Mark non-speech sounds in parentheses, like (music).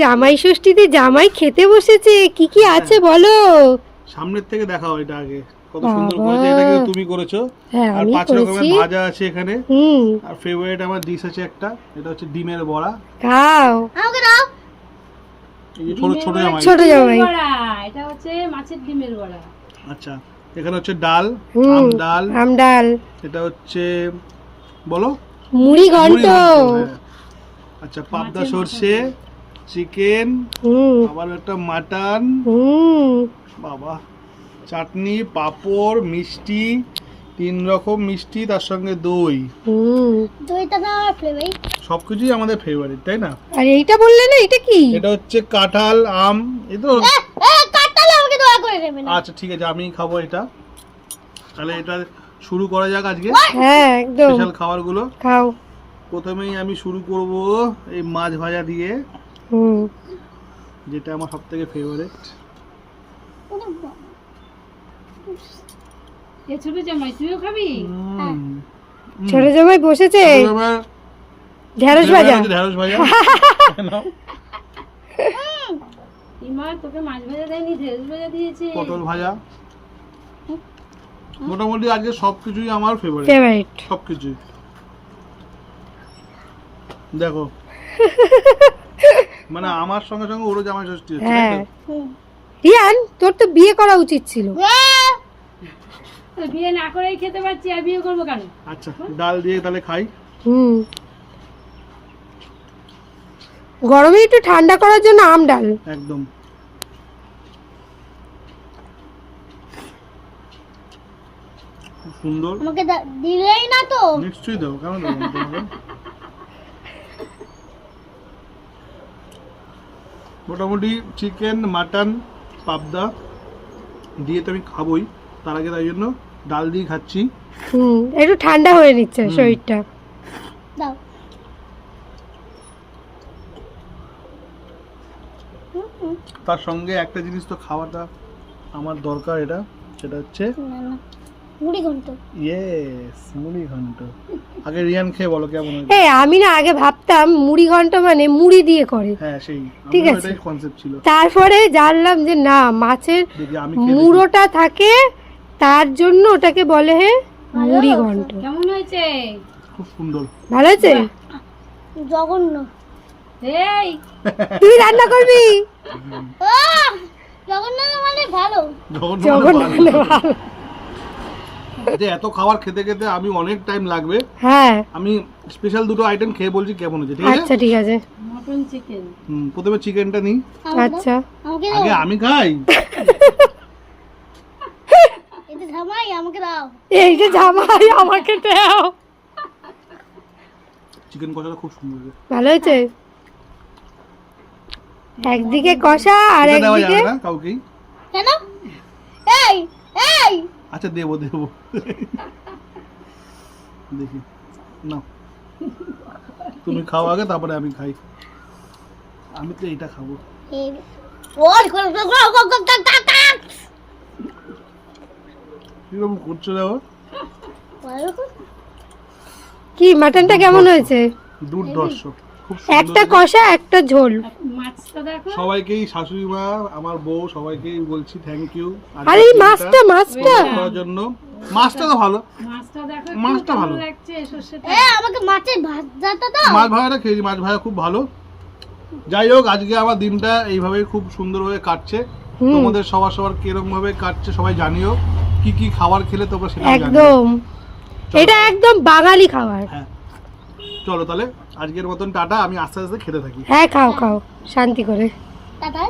জামাই ষষ্ঠীতে জামাই খেতে বসেছে। কি কি আছে বলো? সামনের থেকে দেখাও এটা আগে। কত সুন্দর করেছে এটা কিন্তু তুমি করেছ। হ্যাঁ আর পাঁচ রকমের ভাজা আছে এখানে। আর ফেভারিট আমার ডিশ আছে একটা। এটা হচ্ছে ডিমের বড়া। খাও। আমাকে দাও। ছোট ছোট জামাই। ছোট জামাই। এটা হচ্ছে মাছের ডিমের বড়া। আচ্ছা এখানে হচ্ছে ডাল আম ডাল। আম ডাল। এটা হচ্ছে বলো? মুড়ি ঘন্ট হ্যাঁ। আচ্ছা পাবদা সর্ষে চিকেন আবার একটা মাটন হুম বাবা চাটনি পাঁপড় মিষ্টি তিন রকম মিষ্টি তার সঙ্গে দই। দইটা ফেভারিট সবকিছুই আমাদের ফেভারিট তাই না? আর এইটা বললে না এটা কি? এটা হচ্ছে কাঁঠাল আম এই তো এ আমাকে দয়া করে দেবে আচ্ছা ঠিক আছে আমি খাব এটা। তাহলে এটা শুরু করা যাক আজকে। হ্যাঁ একদম। স্পেশাল খাবারগুলো। খাও। প্রথমেই আমি শুরু করব এই মাছ ভাজা দিয়ে। যেটা আমার সব থেকে ফেভারিট ছোট জামাই তুইও খাবি? ছোট জামাই বসেছে? ঢেঁড়স ভাজা? ঢেঁড়স ভাজা। (laughs) ইমা তোকে মাছ ভাজা দেয়নি ঢেঁড়স ভাজা দিয়েছে। পটল ভাজা। মোটামুটি আজকে সবকিছুই আমার ফেভারিট ফেভারিট সবকিছুই। দেখো। (laughs) মানে আমার সঙ্গে সঙ্গে ওরও জামাই ষষ্ঠী হচ্ছে হ্যাঁ। তো? রিয়ান তোর তো বিয়ে করা উচিত ছিল। বিয়ে না করেই খেতে পারছি আর বিয়ে করব কেন? আচ্ছা ডাল দিয়ে তাহলে খাই। হুম। গরমে একটু ঠান্ডা করার জন্য আম ডাল। একদম। সুন্দর। আমাকে দিলেই না তো। নিশ্চয়ই দেবো কেন দেবো (laughs) না তোমাকে মোটামুটি চিকেন মাটন পাবদা দিয়ে তো আমি খাবোই। তার আগে তাই জন্য ডাল দিয়ে খাচ্ছি। হুম একটু ঠান্ডা হয়ে নিচ্ছে শরীরটা। দাও। তার সঙ্গে একটা জিনিস তো খাওয়াটা আমার দরকার এটা সেটা হচ্ছে মুড়ি ঘন্ট। ইয়েস মুড়ি ঘন্ট। আগে রিয়ান খেয়ে বলো কেমন হয়েছে? এই আমি না আগে ভাবতাম মুড়ি ঘন্ট মানে মুড়ি দিয়ে করে। হ্যাঁ সেই। ঠিক আছে। এটাই কনসেপ্ট ছিল। তারপরে জানলাম যে না মাছের। মুড়োটা থাকে তার জন্য ওটাকে বলে হে মুড়ি ঘন্ট। কেমন হয়েছে? খুব সুন্দর। ভালো আছে জঘন্য। এই। তুই রান্না করবি? জঘন্য মানে ভালো। যখন মানে ভালো। যে এত খাবার খেতে খেতে আমি অনেক টাইম লাগবে। হ্যাঁ। আমি স্পেশাল দুটো আইটেম খেয়ে বলছি কেমন হয়েছে ঠিক আছে? আচ্ছা ঠিক আছে। মটন চিকেন হুম, প্রথমে চিকেনটা নিই। আচ্ছা। আগে আমি খাই? এটা জামাই আমাকে দাও। এই যে জামাই আমাকে দাও। চিকেন কষাটা খুব সুন্দর ভালো হয়েছে? একদিকে কষা আর একদিকে কাউকেই। কেন? আচ্ছা দেবো দেবো। দেখি। না তুমি খাও আগে তারপরে আমি খাই। আমি তো এটা খাব। করছ কি মাটনটা কেমন হয়েছে? দুর্দর্শক দর্শক একটা কষা একটা ঝোল। মাছটা দেখো। সবাইকেই শাশুড়ি মা আমার বউ সবাইকেই বলছি থ্যাংক ইউ আর এই মাছটা মাছটা করার জন্য। মাছটা তো ভালো। মাছটা দেখো মাছটা ভালো। লাগছে সর্ষেটা। এ আমাকে মাছের ভাজাটা দাও। মাছ ভাজাটা খেয়েছি মাছ ভাজা খুব ভালো। যাই হোক আজকে আমার দিনটা এইভাবে খুব সুন্দরভাবে কাটছে। তোমাদের সবার সবার কীরকম ভাবে কাটছে সবাই জানিও। কি কি খাবার খেলে তোমরা সেটা একদম। এটা একদম বাঙালি খাবার। হ্যাঁ। চলো তাহলে। আজকের মতন টাটা আমি আস্তে আস্তে খেতে থাকি। হ্যাঁ খাও খাও শান্তি করে। টাটা।